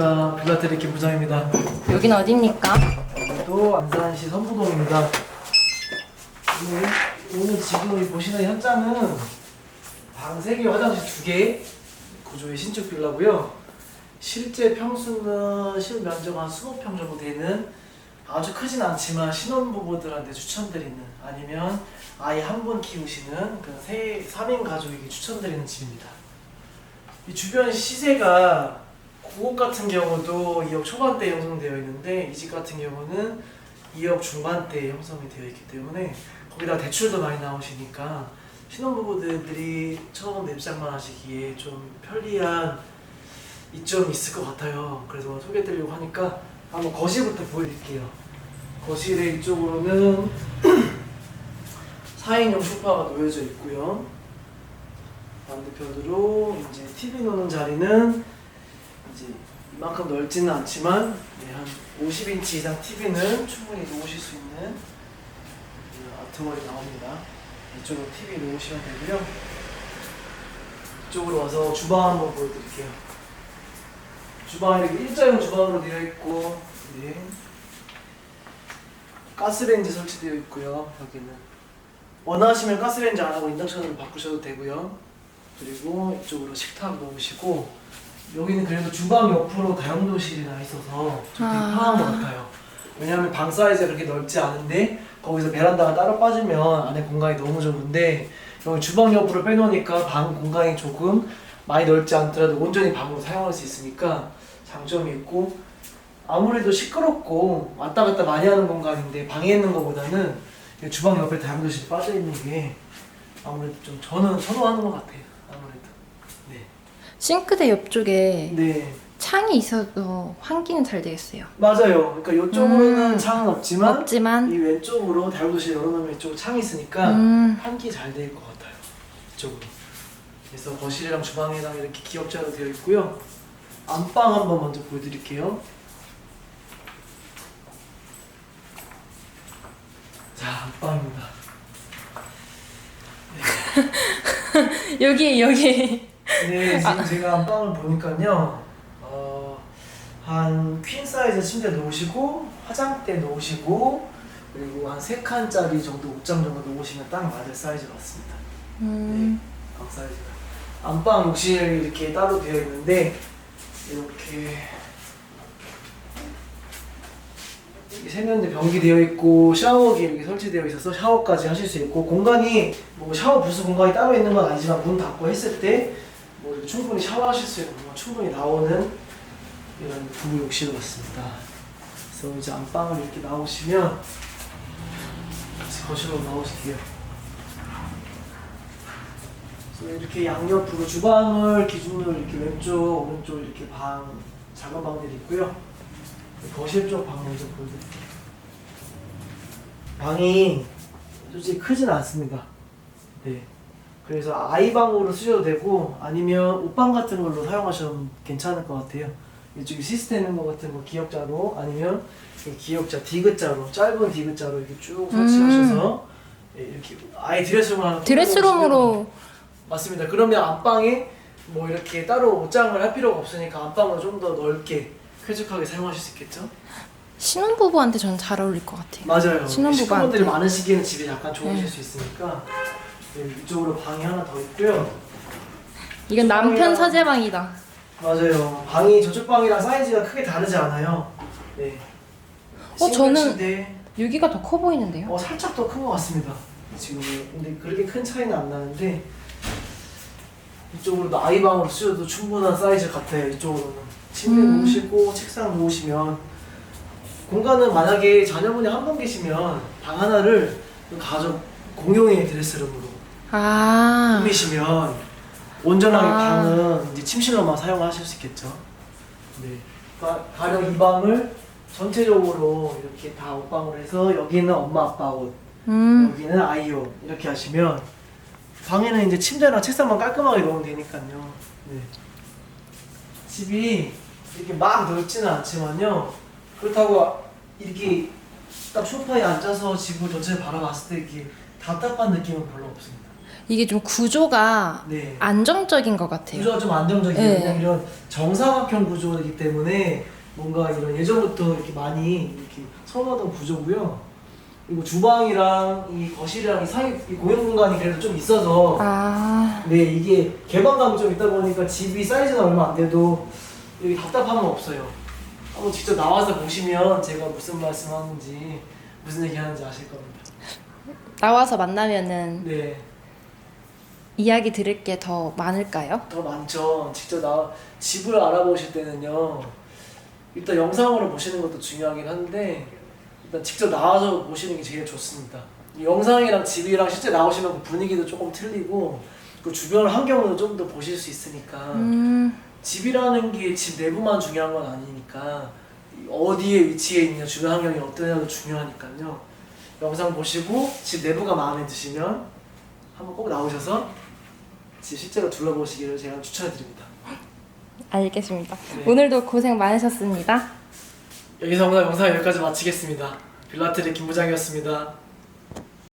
안녕하십니까 빌라테리 김부장입니다. 여긴 어딥니까? 오늘도 안산시 선부동입니다. 오늘, 오늘 지금 이 보시는 현장은 방 3개, 화장실 2개 구조의 신축 빌라고요. 실제 평수는 실면적 한 20평 정도 되는 아주 크진 않지만 신혼부부들한테 추천드리는 아니면 아이 한 분 키우시는 그런 세, 3인 가족에게 추천드리는 집입니다. 이 주변 시세가 9억 같은 경우도 2억 초반대 형성되어 있는데 이집 같은 경우는 2억 중반대 형성이 되어 있기 때문에 거기다 대출도 많이 나오시니까 신혼부부들이 처음 냅장만 하시기에 좀 편리한 이점이 있을 것 같아요. 그래서 소개해드리려고 하니까 한번 거실부터 보여드릴게요. 거실의 이쪽으로는 4인용 소파가 놓여져 있고요. 반대편으로 이제 TV 놓는 자리는 이제 이만큼 넓지는 않지만 네, 한 50인치 이상 TV는 충분히 놓으실 수 있는 이 아트월이 나옵니다. 이쪽으로 TV 놓으시면 되고요. 이쪽으로 와서 주방 한번 보여드릴게요. 주방이 이렇게 일자형 주방으로 되어 있고, 네. 가스레인지 설치되어 있고요. 여기는 원하시면 가스레인지 안 하고 인덕션으로 바꾸셔도 되고요. 그리고 이쪽으로 식탁 놓으시고 여기는 그래도 주방 옆으로 다용도실이 나 있어서 좀 아. 편한 것 같아요. 왜냐하면 방 사이즈가 그렇게 넓지 않은데 거기서 베란다가 따로 빠지면 안에 공간이 너무 좁은데 여기 주방 옆으로 빼놓으니까 방 공간이 조금 많이 넓지 않더라도 온전히 방으로 사용할 수 있으니까 장점이 있고 아무래도 시끄럽고 왔다 갔다 많이 하는 공간인데 방에 있는 것보다는 이 주방 옆에 다용도실이 빠져 있는 게 아무래도 좀 저는 선호하는 것 같아요. 싱크대 옆쪽에 네. 창이 있어도 환기는 잘 되겠어요. 맞아요. 그러니까 이쪽으로는 음. 창은 없지만 없지만 이 왼쪽으로 다용도실 열어놓으면 이쪽 창이 있으니까 음, 환기 잘 될 것 같아요. 이쪽으로. 그래서 거실이랑 주방이랑 이렇게 기역자로 되어 있고요. 안방 한번 먼저 보여드릴게요. 자, 안방입니다. 여기 여기 네, 지금 제가 안방을 보니까요. 어, 한 퀸 사이즈 침대 놓으시고 화장대 놓으시고 그리고 한 세 칸짜리 정도 옷장 정도 놓으시면 딱 맞을 사이즈 같습니다. 음, 방 사이즈가. 안방 욕실 이렇게 따로 되어 있는데 이렇게 이렇게 세면대 변기 되어 있고 샤워기 이렇게 설치되어 있어서 샤워까지 하실 수 있고 공간이 뭐 샤워 부스 공간이 따로 있는 건 아니지만 문 닫고 했을 때 뭐 충분히 샤워하실 수 공간 충분히 나오는 이런 부부 욕실 같습니다. 그래서 이제 안방을 이렇게 나오시면 거실로 나오실게요. 그래서 이렇게 양옆으로 주방을 기준으로 이렇게 왼쪽, 오른쪽 이렇게 방 작은 방들이 있고요. 거실 쪽 방 먼저 보여드릴게요. 방이 솔직히 크진 않습니다. 네. 그래서 아이 방으로 쓰셔도 되고 아니면 옷방 같은 걸로 사용하셔도 괜찮을 것 같아요. 이쪽에 시스템인 것 같은 거 기역자로 아니면 이 기역자 디귿자로 짧은 디귿자로 이렇게 쭉 설치하셔서 예, 이렇게 아예 드레스룸 하나 드레스룸으로 맞습니다. 그러면 안방에 뭐 이렇게 따로 옷장을 할 필요가 없으니까 안방을 좀 더 넓게 쾌적하게 사용하실 수 있겠죠? 신혼부부한테 저는 잘 어울릴 것 같아요. 맞아요. 신혼부부한테. 식구분들이 많으시기에는 집이 약간 좁으실 네. 수 있으니까 네, 이쪽으로 방이 하나 더 있고요. 이건 남편 사제방이다. 맞아요. 방이 저쪽 방이랑 사이즈가 크게 다르지 않아요. 네. 어, 저는-. 여기가 더 커 보이는데요? 어 살짝 더 큰 것 같습니다. 지금 근데 그렇게 큰 차이는 안 나는데 이쪽으로도 아이 방으로 쓰셔도 충분한 사이즈 같아요. 이쪽으로는 침대 음. 놓으시고 책상 놓으시면 공간은 만약에 자녀분이 한 분 계시면 방 하나를 가족 공용의 드레스룸으로 아, 꾸미시면 온전하게 아. 방은 이제 침실로만 사용하실 수 있겠죠. 네. 가, 가령 이 방을 전체적으로 이렇게 다 옷방으로 해서 여기는 엄마 아빠 옷, 음, 여기는 아이 옷 이렇게 하시면 방에는 이제 침대랑 책상만 깔끔하게 놓으면 되니까요. 네. 집이 이렇게 막 넓지는 않지만요. 그렇다고 이렇게 딱 소파에 앉아서 집을 전체를 바라봤을 때 이렇게 답답한 느낌은 별로 없습니다. 이게 좀 구조가 네. 안정적인 것 같아요. 구조가 좀 안정적이에요. 네. 이런 정사각형 구조이기 때문에 뭔가 이런 예전부터 이렇게 많이 이렇게 선호하던 구조고요. 그리고 주방이랑 이 거실이랑 이 사이 이 공용 공간이 그래도 좀 있어서 아, 네 이게 개방감이 좀 있다 보니까 집이 사이즈가 얼마 안 돼도 여기 답답함은 없어요. 한번 직접 나와서 보시면 제가 무슨 말씀하는지 무슨 얘기하는지 아실 겁니다. 나와서 만나면은 네. 이야기 들을 게 더 많을까요? 더 많죠. 직접 나 집을 알아보실 때는요. 일단 영상으로 보시는 것도 중요하긴 한데 일단 직접 나와서 보시는 게 제일 좋습니다. 이 영상이랑 집이랑 실제 나오시면 그 분위기도 조금 틀리고 그 주변 환경도 좀 더 보실 수 있으니까 음, 집이라는 게 집 내부만 중요한 건 아니니까 어디에 위치해 있냐 주변 환경이 어떠냐도 중요하니까요. 영상 보시고 집 내부가 마음에 드시면 한번 꼭 나오셔서 집 실제로 둘러보시기를 제가 추천해드립니다. 알겠습니다. 네. 오늘도 고생 많으셨습니다. 여기서 오늘 영상 여기까지 마치겠습니다. 빌라트리 김부장이었습니다.